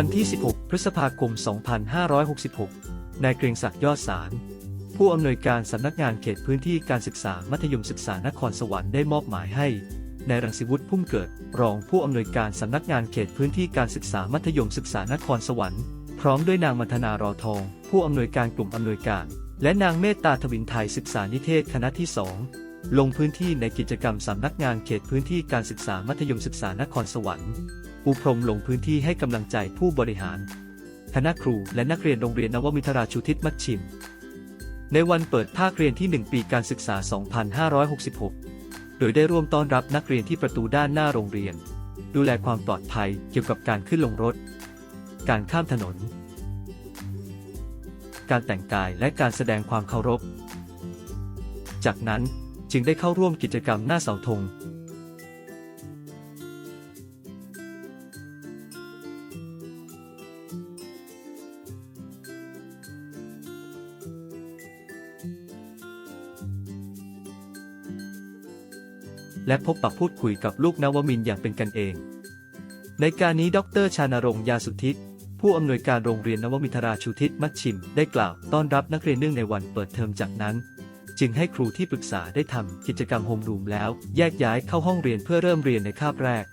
วันที่ 16 พฤษภาคม 2566 นายเกรียงศักดิ์ยอดสาร ผู้อำนวยการสำนักงานเขตพื้นที่การศึกษามัธยมศึกษานครสวรรค์ได้มอบหมายให้นายรังสิวุฒิพุ่มเกิด รองผู้อำนวยการสำนักงานเขตพื้นที่การศึกษามัธยมศึกษานครสวรรค์ พร้อมด้วยนางมัทนารอทอง ผู้อำนวยการกลุ่มอำนวยการ และนางเมตตาทวินไทยศึกษานิเทศคณะที่ 2 ลงพื้นที่ในกิจกรรมสำนักงานเขตพื้นที่การศึกษามัธยมศึกษานครสวรรค์ ปูพรมลงพื้นที่ให้กำลังใจผู้บริหาร คณะครูและนักเรียนโรงเรียนนวมิทราชูทิศมัชชิม ในวันเปิดภาคเรียนที่ 1 ปีการศึกษา 2566 โดยได้ร่วมต้อนรับนักเรียนที่ประตูด้านหน้าโรงเรียน ดูแลความปลอดภัยเกี่ยวกับการขึ้นลงรถ การข้ามถนน การแต่งกายและการแสดงความเคารพ จากนั้นจึงได้เข้าร่วมกิจกรรมหน้าเสาธง และพบปะพูดคุยกับลูกนวมินอย่างเป็นกันเอง ในการนี้ดรชานรงค์ยาสุทธิตผู้อำนวยการโรงเรียนนวมินทราชูทิศมัชชิม ได้กล่าวต้อนรับนักเรียนเนื่องในวันเปิดเทอมจากนั้น จึงให้ครูที่ปรึกษาได้ทำกิจกรรมโฮมรูมแล้วแยกย้ายเข้าห้องเรียนเพื่อเริ่มเรียนในคาบแรก